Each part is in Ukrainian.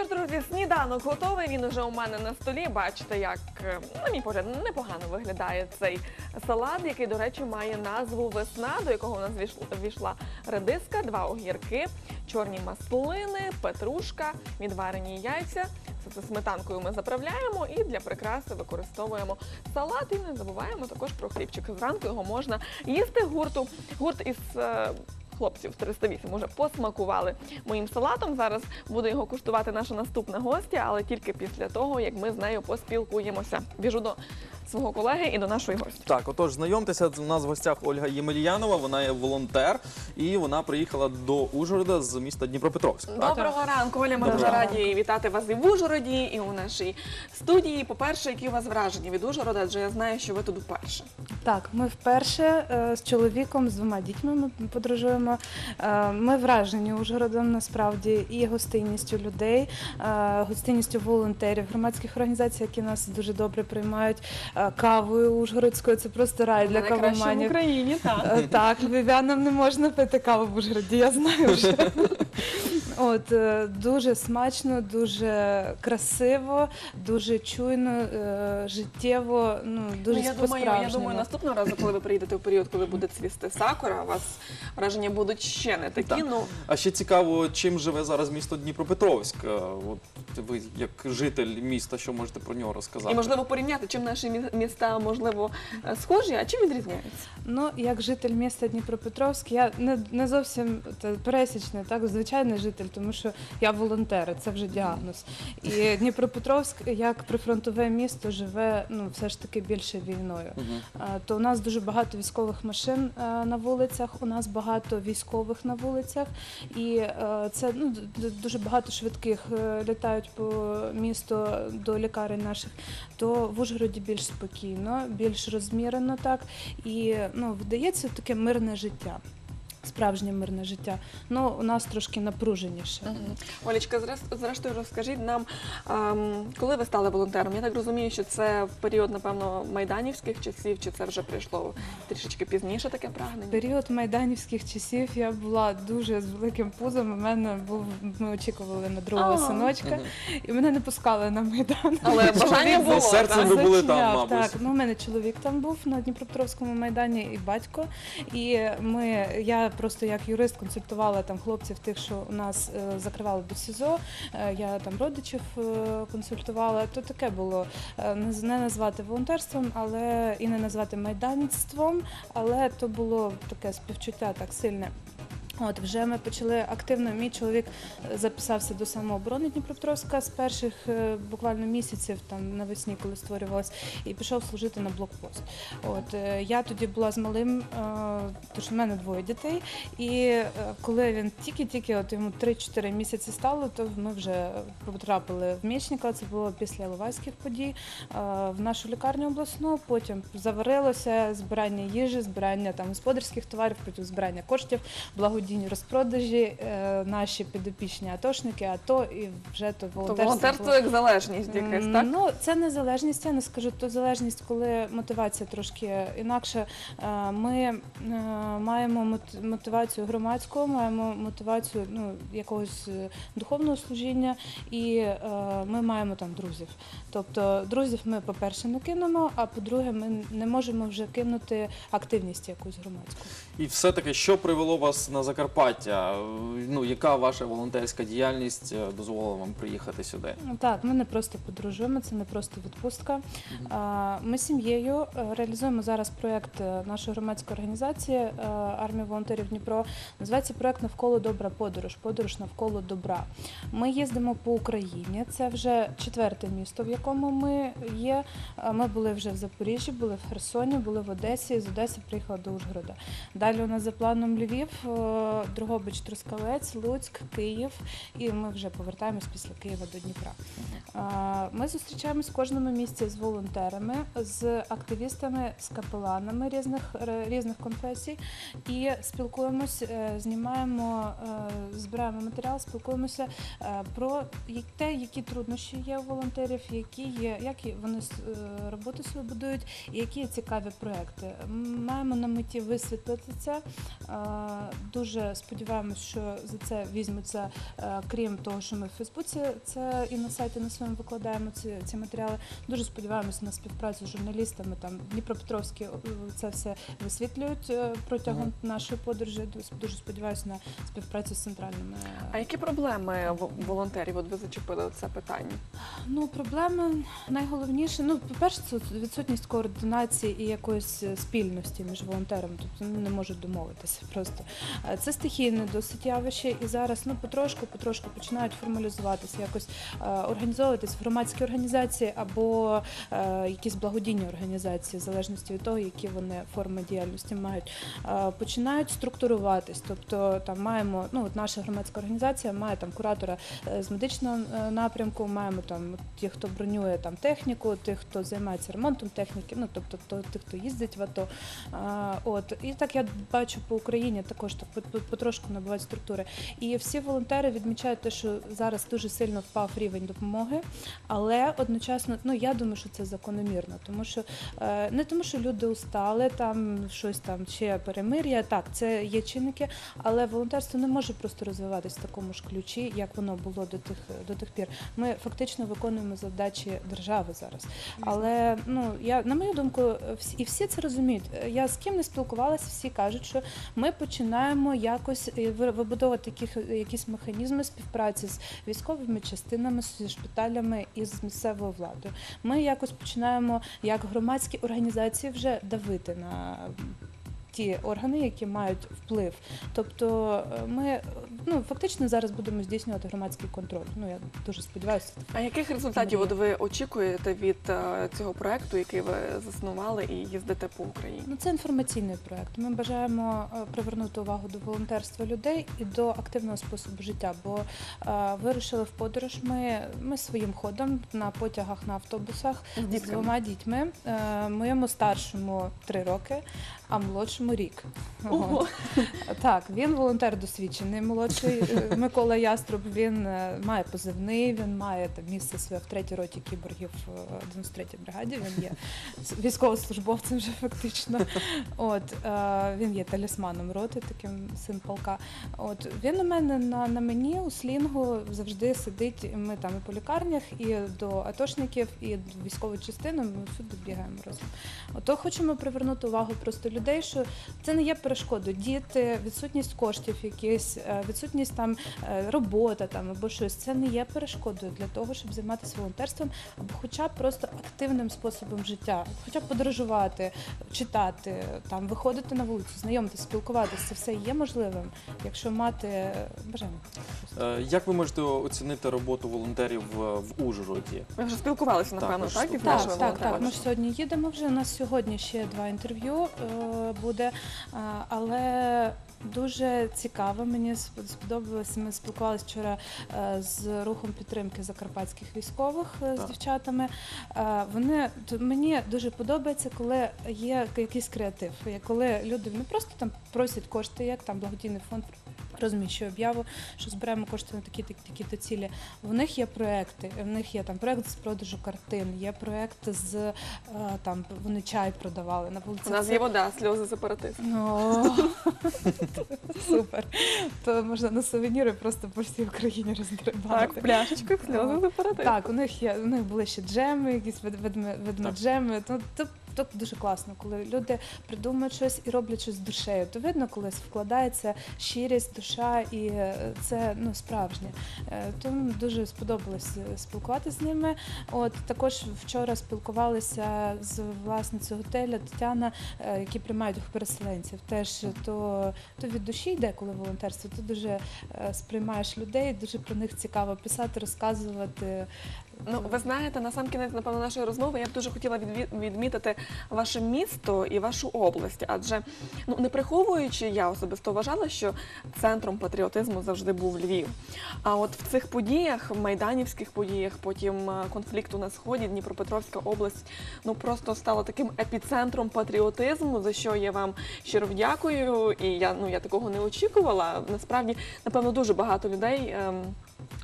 що ж, друзі, сніданок готовий. Він уже у мене на столі. Бачите, як, е, на мій погляд, непогано виглядає цей салат, який, до речі, має назву весна, до якого у нас війшла, війшла редиска, два огірки, чорні маслини, петрушка, відварені яйця. Все це сметанкою ми заправляємо і для прикраси використовуємо салат. І не забуваємо також про хлібчик. Зранку його можна їсти гурту. Гурт із е, хлопців 308 уже посмакували моїм салатом. Зараз буде його куштувати наша наступна гостя, але тільки після того, як ми з нею поспілкуємося. Біжу до свого колеги і до нашої гості. Так, отож, знайомтеся, у нас в гостях Ольга Ємельянова, вона є волонтер, і вона приїхала до Ужгорода з міста Дніпропетровськ. Доброго ранку, Оля. Ми дуже раді вітати вас і в Ужгороді, і у нашій студії. По-перше, які у вас враження від Ужгорода, адже я знаю, що ви тут вперше. Так, ми вперше е, з чоловіком, з двома дітьми ми подорожуємо. Е, Ми вражені Ужгородом насправді і гостинністю людей, е, гостинністю волонтерів, громадських організацій, які нас дуже добре приймають. Е, Кавою ужгородською це просто рай для Найкраще в кавоманів. Україні, так. Е, Так, львів'янам не можна пити каву в Ужгороді, я знаю вже. От е, дуже смачно, дуже красиво, дуже чуйно, е, життєво. Ну дуже Ну, я думаю, я по-справжньому. думаю, наступного разу, коли ви приїдете в період, коли буде цвісти сакура, у вас враження будуть ще не такі. Так. Ну А ще цікаво, чим живе зараз місто Дніпропетровськ. Е, От ви як житель міста, що можете про нього розказати? і можливо порівняти, чим наші мі- міста можливо е, схожі, а чим відрізняються. Ну, як житель міста Дніпропетровськ, я не, не зовсім та, пересічний, так, звичайний житель, тому що я волонтер, це вже діагноз. І Дніпропетровськ, як прифронтове місто, живе ну, все ж таки більше війною. То у нас дуже багато військових машин на вулицях, у нас багато військових на вулицях, і це ну, дуже багато швидких е, літають по місту до лікарень наших. То в Ужгороді більш спокійно, більш розмірено так. І ну, вдається таке мирне життя. Справжнє мирне життя. Ну, у нас трошки напруженіше. Олічка, зрес- зрештою, розкажіть нам, ем, коли ви стали волонтером? Я так розумію, що це в період, напевно, майданівських часів, чи це вже прийшло трішечки пізніше таке В прагнення? період майданівських часів я була дуже з великим пузом. У мене був ми очікували на другого Ага. синочка, Мгм. і мене не пускали на майдан. Але бажання було. серцем так? ви були там, Зачиняв, мабуть. Так, ну у мене чоловік там був на Дніпропетровському майдані і батько. І ми, я просто як юрист консультувала там хлопців, тих, що у нас е, закривали до СІЗО. Е, я там родичів е, консультувала. То таке було не назвати волонтерством, але і не назвати майданством, але то було таке співчуття так сильне. От вже ми почали активно. Мій чоловік е, записався до самооборони Дніпропетровська з перших е, буквально місяців, там навесні, коли створювалась, і пішов служити на блокпост. От е, я тоді була з малим, тож в мене двоє дітей. І коли він тільки-тільки от йому 3-4 місяці стало, то ми вже потрапили в Мічника. Це було після Іловайських подій в нашу лікарню обласну. Потім заварилося збирання їжі, збирання там господарських товарів, потім збирання коштів, благодійні розпродажі. е, Наші підопічні атошники, АТО і вже то То волонтерство. волонтерство як залежність якась, М, так? Ну, це незалежність, я не скажу, то залежність, коли мотивація трошки інакша. Е, Ми е, маємо мот- мотивацію громадську, маємо мотивацію ну, якогось е, духовного служіння, і е, ми маємо там друзів. Тобто друзів ми, по-перше, не кинемо, а по-друге, ми не можемо вже кинути активність якусь громадську. І все-таки, що привело вас на Закарпаття? Ну, яка ваша волонтерська діяльність е, дозволила вам приїхати сюди? Ну, Так, ми не просто подорожуємо, це не просто відпустка. Ми сім'єю е, реалізуємо зараз проєкт е, нашої громадської організації армія волонтерів Дніпро. Називається проєкт навколо добра подорож. Подорож навколо добра. Ми їздимо по Україні. Це вже четверте місто, в якому ми є. Ми були вже в Запоріжжі, були в Херсоні, були в Одесі. З Одеси приїхали до Ужгорода. Далі у нас за планом Львів, Дрогобич, Трускавець, Луцьк, Київ. І ми вже повертаємось після Києва до Дніпра. Ми зустрічаємось в кожному місці з волонтерами, з активістами, з капеланами різних різних конфесій і спілкуємось, е, знімаємо, е, збираємо матеріал, спілкуємося е, про те, які труднощі є у волонтерів, які є, як вони роботу свою будують, і які цікаві проекти. Маємо на меті висвітлити це. Дуже дуже сподіваємось, що за це візьмуться, е, крім того, що ми в Фейсбуці це і на сайті на своєму викладаємо ці, ці матеріали. Дуже сподіваємось на співпрацю з журналістами. Там Дніпропетровські е, це все висвітлюють е, протягом Мгм. нашої подорожі. Дуже- сподіваюся на співпрацю з центральними. А які проблеми волонтерів? От ви зачепили це питання? Ну, проблема найголовніше. Ну, по-перше, це відсутність координації і якоїсь спільності між волонтерами. Тобто вони не можуть домовитися просто. Це стихійне досить явище, і зараз ну потрошку, потрошку починають формалізуватися, якось е, організовуватись громадські організації або е, якісь благодійні організації, в залежності від того, які вони форми діяльності мають. Е, починають структуруватись. Тобто там маємо, ну от наша громадська організація має там куратора з медичного напрямку, маємо там ті, хто бронює там техніку, тих, хто займається ремонтом техніки, ну тобто тих, хто їздить в АТО. От і так я бачу по Україні також так потрошку набувають структури. І всі волонтери відмічають те, що зараз дуже сильно впав рівень допомоги, але одночасно, ну я думаю, що це закономірно, тому що е, не тому, що люди устали, там щось там ще перемир'я. Так, це є чинники, але волонтерство не може просто розвиватись в такому ж ключі, як воно було до тих до тих пір. Ми фактично виконуємо завдачі держави зараз. Але ну я на мою думку, всі і всі це розуміють. Е, Я з ким не спілкувалася, всі кажуть, що ми починаємо якось е, вибудовувати якісь механізми співпраці з військовими частинами, зі шпиталями і з місцевою владою. Ми якось починаємо як громадські організації вже давити на ті органи, які мають вплив. Тобто е, ми ну фактично зараз будемо здійснювати громадський контроль. Ну я дуже сподіваюся. А яких результатів от ви очікуєте від е, цього проекту, який ви заснували і їздите по Україні? Ну, це інформаційний проект. Ми бажаємо е, привернути увагу до волонтерства людей і до активного способу життя. Бо е, вирушили в подорож ми, ми своїм ходом на потягах, на автобусах З з двома дітьми. Е, моєму старшому три роки, а молодшому рік. Ого. Так, він волонтер досвідчений. Молодший е, Микола Яструб. Він е, має позивний, він має там місце своє в третій роті кіборгів е, 93-й бригаді. Він є с- військовослужбовцем вже фактично. От е, він є талісманом роти, таким син полка. От він у мене на, на мені у слінгу завжди сидить. і Ми там і по лікарнях, і до атошників, і до військової частини. Ми всюди бігаємо разом. Ото хочемо привернути увагу просто людей, що це не є перешкодою. Діти, відсутність коштів, якісь е, відсутність там е, робота там або щось. Це не є перешкодою для того, щоб займатися волонтерством, або хоча б просто активним способом життя, хоча б подорожувати, читати, там виходити на вулицю, знайомитися, спілкуватися. Це все є можливим, якщо мати е, бажання. Як ви можете оцінити роботу волонтерів в, Ужгороді? Ви вже спілкувалися, напевно, так? із Так, так, так. Ми ж сьогодні їдемо вже. У нас сьогодні ще два інтерв'ю буде, е, але дуже цікаво. Мені сп- сподобалося. Ми спілкувалися вчора е, з рухом підтримки закарпатських військових е, з дівчатами. Вони мені дуже подобається, коли є якийсь креатив, коли люди не просто там просять кошти, як там благодійний фонд. Розміщує об'яву, що збираємо кошти на такі такі такі тільки в них є проекти. В них є там проект з продажу картин, є проект з е, там вони чай продавали на вулиці. У нас є вода, сльози сепаратистів. О, Супер. То можна на сувеніри просто по всій Україні роздрибати. Так, в пляшечках сльози сепаратистів. Так, у них є у них були ще джеми, якісь вед- ведме- ведмеджеми. Ну то, то дуже класно, коли люди придумують щось і роблять щось з душею. То видно, коли вкладається щирість, душа, і е, це ну справжнє. Е, Тому дуже сподобалось е, спілкуватися з ними. От також вчора спілкувалися з власницею готеля Тетяна, які приймають переселенців. Теж то, то від душі йде, коли волонтерство. Ти дуже сприймаєш людей, дуже про них цікаво писати, розказувати. Ну, ви знаєте, на сам кінець, напевно, нашої розмови я б дуже хотіла відві- відмітити ваше місто і вашу область, адже ну не приховуючи, я особисто вважала, що центром патріотизму завжди був Львів. А от в цих подіях, майданівських подіях, потім е, конфлікту на сході, Дніпропетровська область, ну просто стала таким епіцентром патріотизму, за що я вам щиро вдякую. І я ну я такого не очікувала. Насправді, напевно, дуже багато людей. ем,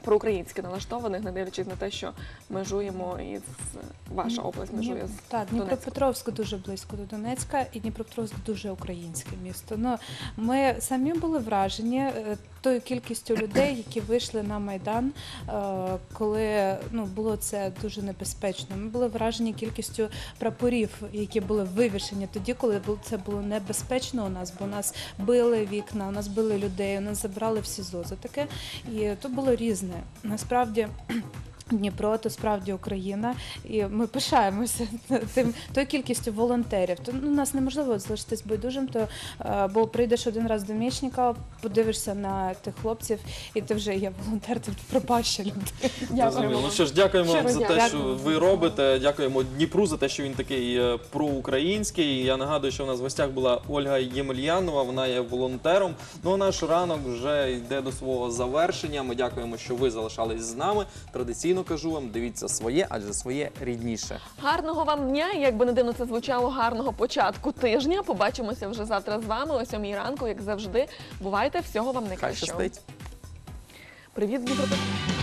проукраїнськи налаштованих, не дивлячись на те, що межуємо із ваша область межує з Так, Дніпропетровськ дуже близько до Донецька, і Дніпропетровськ дуже українське місто. Ну ми самі були вражені е, тою кількістю людей, які вийшли на майдан, е, коли ну було це дуже небезпечно. Ми були вражені кількістю прапорів, які були вивішені тоді, коли це було небезпечно у нас, бо нас били вікна, у нас били людей, нас забрали в СІЗО за таке. І то було різне. Насправді. Дніпро то справді Україна, і ми пишаємося тим тою кількістю волонтерів. То ну, нас неможливо залишитись байдужим, то е, бо прийдеш один раз до мічника, подивишся на тих хлопців, і ти вже є волонтер, ти пропаща людина. Ну що ж, дякуємо вам Щиро за те, що ви робите. Дякуємо Дніпру за те, що він такий е, проукраїнський. Я нагадую, що у нас в гостях була Ольга Ємельянова. Вона є волонтером. Ну а наш ранок вже йде до свого завершення. Ми дякуємо, що ви залишались з нами. Традиційно кажу вам, дивіться своє, адже своє рідніше. Гарного вам дня, як би не дивно це звучало, гарного початку тижня. Побачимося вже завтра з вами о сьомій ранку, як завжди. Бувайте, всього вам Хай найкращого. щастить. Привіт, Дніпропетровська.